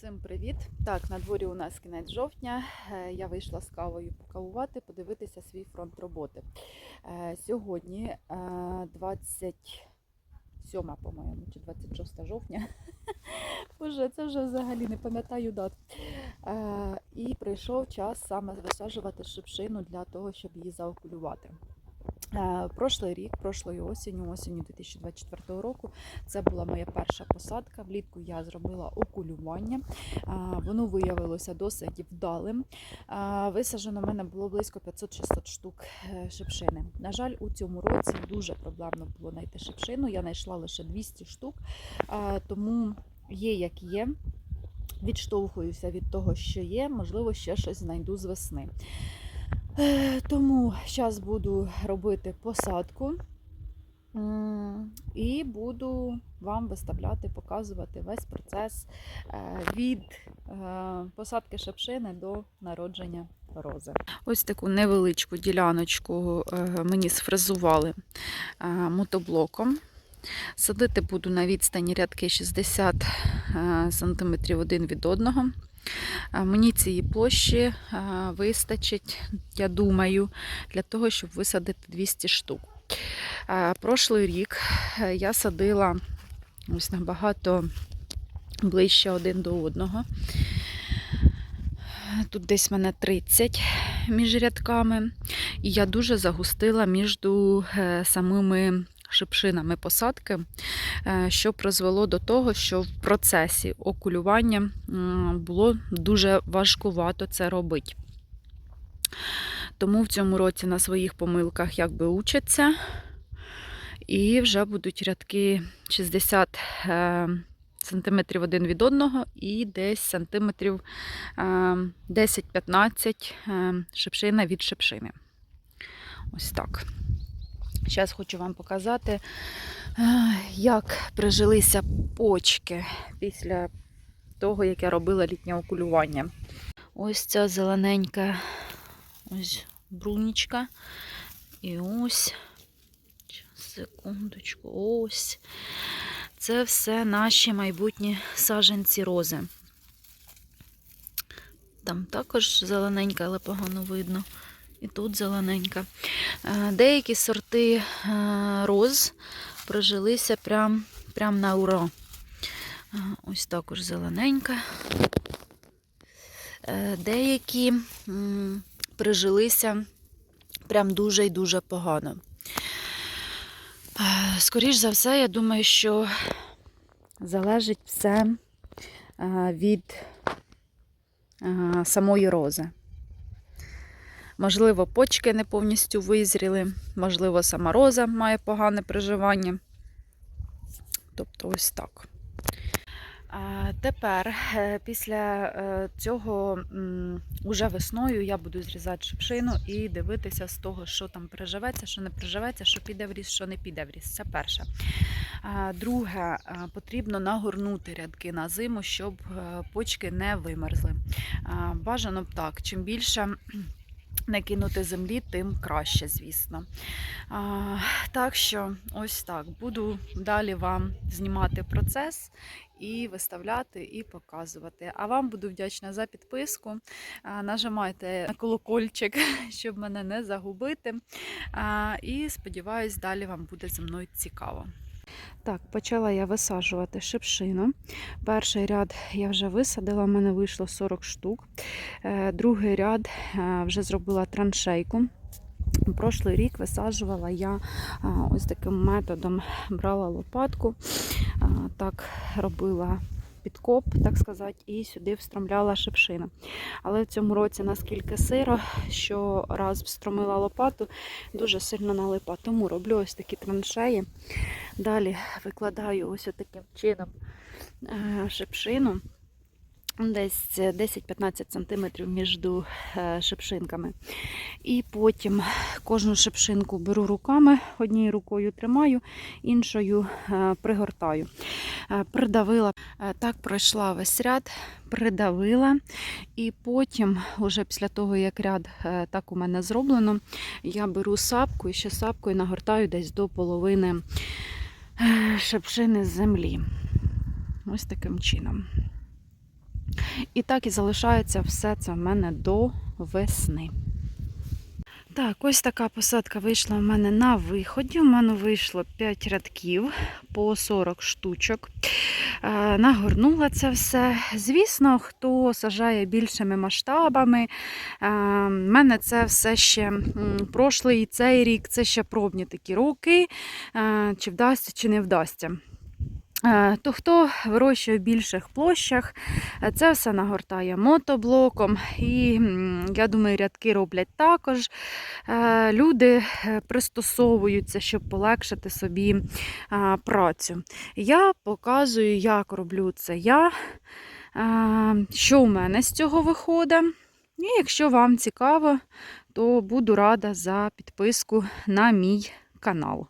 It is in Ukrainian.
Всім привіт! Так, на дворі у нас кінець жовтня. Е, Я вийшла з кавою покавувати, подивитися свій фронт роботи. Е, Сьогодні е, 27, по-моєму, чи 26 жовтня. Боже, це вже взагалі не пам'ятаю дат. Е, І прийшов час саме висаджувати шипшину для того, щоб її заокулювати. Е, Прошлий рік, прошлої осінню, осінню 2024 року, це була моя перша посадка. Влітку я зробила окулювання. Воно виявилося досить вдалим. Висаджено в мене було близько 500-600 штук е, шипшини. На жаль, у цьому році дуже проблемно було знайти шипшину. Я знайшла лише 200 штук, тому є як є. Відштовхуюся від того, що є, можливо, ще щось знайду з весни. Е, Тому зараз буду робити посадку і буду вам виставляти, показувати весь процес е, від е, посадки шапшини до народження рози. Ось таку невеличку діляночку мені сфрезували мотоблоком. Садити буду на відстані рядки 60 см один від одного. Е, Мені цієї площі е, вистачить, я думаю, для того, щоб висадити 200 штук. Е, Прошлий рік я садила ось набагато ближче один до одного. Тут десь в мене 30 між рядками, і я дуже загустила між самими шипшинами посадки, е, що призвело до того, що в процесі окулювання було дуже важкувато це робити. Тому в цьому році на своїх помилках якби учаться. І вже будуть рядки 60 е, сантиметрів один від одного і десь сантиметрів е, 10-15 е, шипшина від шипшини. Ось так. Зараз хочу вам показати, е, як прижилися почки після того, як я робила літнє окулювання. Ось ця зелененька ось брунічка. І ось, секундочку, ось. Це все наші майбутні саженці рози. Там також зелененька, але погано видно. І тут зелененька. Е, Деякі сорти е, роз прожилися прям, прям на ура. Е, Ось також зелененька. Деякі прижилися прям дуже і дуже погано. Скоріш за все, я думаю, що залежить все від самої рози. Можливо, почки не повністю визріли, можливо, сама роза має погане приживання. Тобто ось так. Тепер, е, після е, цього, уже весною я буду зрізати шипшину і дивитися з того, що там приживеться, що не приживеться, що піде в ріс, що не піде в ріс. Це перше. Друге, е, потрібно нагорнути рядки на зиму, щоб почки не вимерзли. Бажано б так, чим більше накинути землі, тим краще, звісно. А, Так що, ось так. Буду далі вам знімати процес і виставляти, і показувати. А вам буду вдячна за підписку. Нажимайте на колокольчик, щоб мене не загубити. І сподіваюсь, далі вам буде зі мною цікаво. Так, почала я висаджувати шипшину. Перший ряд я вже висадила, в мене вийшло 40 штук. Е, Другий ряд е, вже зробила траншейку. Прошлий рік висаджувала я ось таким методом брала лопатку, так робила підкоп, так сказати, і сюди встромляла шипшина. Але в цьому році наскільки сиро, що раз встромила лопату, дуже сильно налипа. Тому роблю ось такі траншеї. Далі викладаю ось таким чином е, шипшину. Десь 10-15 см між е, шипшинками. І потім кожну шипшинку беру руками, однією рукою тримаю, іншою е, пригортаю. Е, Придавила, Е, так пройшла весь ряд, придавила. І потім, уже після того, як ряд е, так у мене зроблено, я беру сапку і ще сапкою нагортаю десь до половини е, шипшини з землі. Ось таким чином. І так і залишається все це в мене до весни. Так, ось така посадка вийшла в мене на виході. У мене вийшло 5 рядків по 40 штучок. Е, Нагорнула це все. Звісно, хто сажає більшими масштабами. е, в мене це все ще м, прошлий і цей рік, це ще пробні такі роки. е, Чи вдасться, чи не вдасться. Е, То хто вирощує в більших площах, е, це все нагортає мотоблоком. І я думаю, рядки роблять також. Е, Люди пристосовуються, щоб полегшити собі працю. Я показую, як роблю це я, що у мене з цього виходить. І якщо вам цікаво, то буду рада за підписку на мій канал.